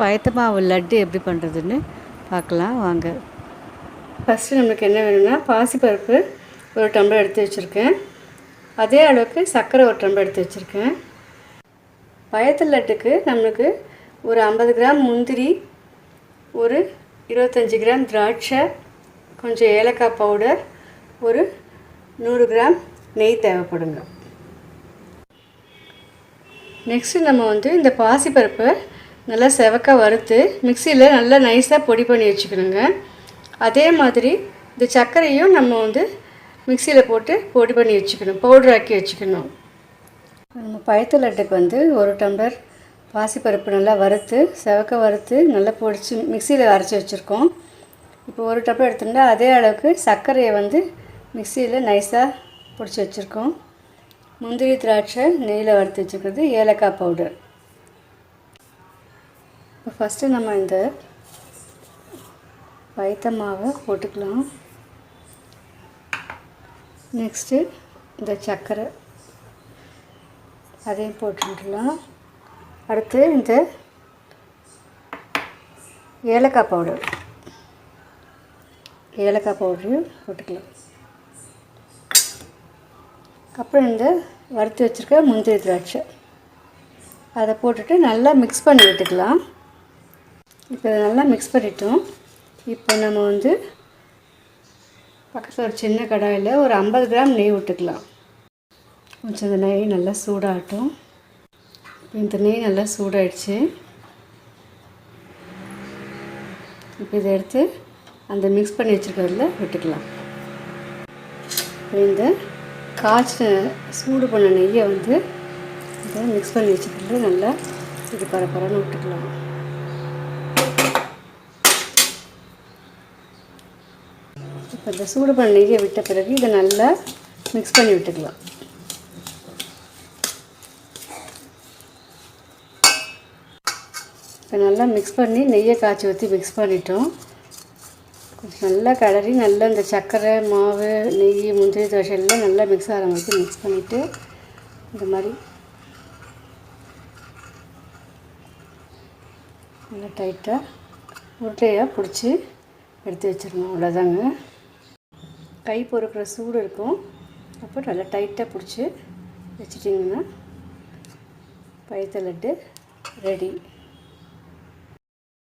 பயத்த மாவு லட்டு எப்படி பண்ணுறதுன்னு பார்க்கலாம் வாங்க. ஃபஸ்ட்டு நம்மளுக்கு என்ன வேணும்னா பாசிப்பருப்பு ஒரு டம்ளர் எடுத்து வச்சுருக்கேன். அதே அளவுக்கு சர்க்கரை ஒரு டம்ளர் எடுத்து வச்சுருக்கேன். பயத்து லட்டுக்கு நம்மளுக்கு ஒரு ஐம்பது கிராம் முந்திரி ஒரு இருபத்தஞ்சி கிராம் திராட்சை கொஞ்சம் ஏலக்காய் பவுடர் ஒரு நூறு கிராம் நெய் தேவைப்படுங்க. நெக்ஸ்ட்டு நம்ம வந்து இந்த பாசிப்பருப்பை நல்லா செவக்க வறுத்து மிக்சியில் நல்லா நைஸாக பொடி பண்ணி வச்சுக்கணுங்க. அதே மாதிரி இந்த சர்க்கரையும் நம்ம வந்து மிக்சியில் போட்டு பொடி பண்ணி வச்சுக்கணும். பவுடர் ஆக்கி வச்சுக்கணும். நம்ம பயத்து லட்டுக்கு வந்து ஒரு டம்ளர் பாசிப்பருப்பு நல்லா வறுத்து செவக்க வறுத்து நல்லா பொடிச்சு மிக்சியில் அரைச்சி வச்சுருக்கோம். இப்போ ஒரு டம்ளர் எடுத்துட்டா அதே அளவுக்கு சர்க்கரையை வந்து மிக்சியில் நைஸாக பிடிச்சி வச்சுருக்கோம். முந்திரி திராட்சை நெய்யில் வறுத்து வச்சுக்கிறது ஏலக்காய் பவுடர் ஃபஸ்ட்டு நம்ம இந்த வைத்த மாவை போட்டுக்கலாம். நெக்ஸ்ட்டு இந்த சர்க்கரை அதையும் போட்டுக்கலாம். அடுத்து இந்த ஏலக்காய் பவுடர். ஏலக்காய் பவுடரையும் போட்டுக்கலாம். அப்புறம் இந்த வறுத்து வச்சுருக்க முந்திரி திராட்சை. அதை போட்டுட்டு நல்லா மிக்ஸ் பண்ணி விட்டுக்கலாம். இப்போ நல்லா மிக்ஸ் பண்ணிட்டோம். இப்போ நம்ம வந்து பக்கத்தில் ஒரு சின்ன கடாயில் ஒரு ஐம்பது கிராம் நெய் விட்டுக்கலாம். கொஞ்சம் இந்த நெய் நல்லா சூடாகட்டும். இந்த நெய் நல்லா சூடாயிடுச்சு. இப்போ இதை எடுத்து அந்த மிக்ஸ் பண்ணி வச்சுருக்கிறதுல விட்டுக்கலாம். இந்த காய்ச்ச சூடு பண்ண நெய்யை வந்து இதை மிக்ஸ் பண்ணி வச்சுக்கிறது நல்லா இது பரப்பரன்னு விட்டுக்கலாம். இப்போ இந்த சூடு பண்ண நெய்யை விட்ட பிறகு இதை நல்லா மிக்ஸ் பண்ணி விட்டுக்கலாம். இப்போ நல்லா மிக்ஸ் பண்ணி நெய்யை காய்ச்சி ஊற்றி மிக்ஸ் பண்ணிட்டோம். கொஞ்சம் நல்லா கிளறி நல்லா இந்த சர்க்கரை மாவு நெய் முந்திரி தோசை எல்லாம் நல்லா மிக்ஸ் ஆகிற மாதிரி மிக்ஸ் பண்ணிவிட்டு இந்த மாதிரி நல்லா டைட்டாக உருட்டையாக பிடிச்சி எடுத்து வச்சிடணும். அவ்வளோதாங்க கை பொறுக்கிற சூடு இருக்கும். அப்போ நல்லா டைட்டாக பிடிச்சி வச்சிட்டிங்கன்னா பயத்த லட்டு ரெடி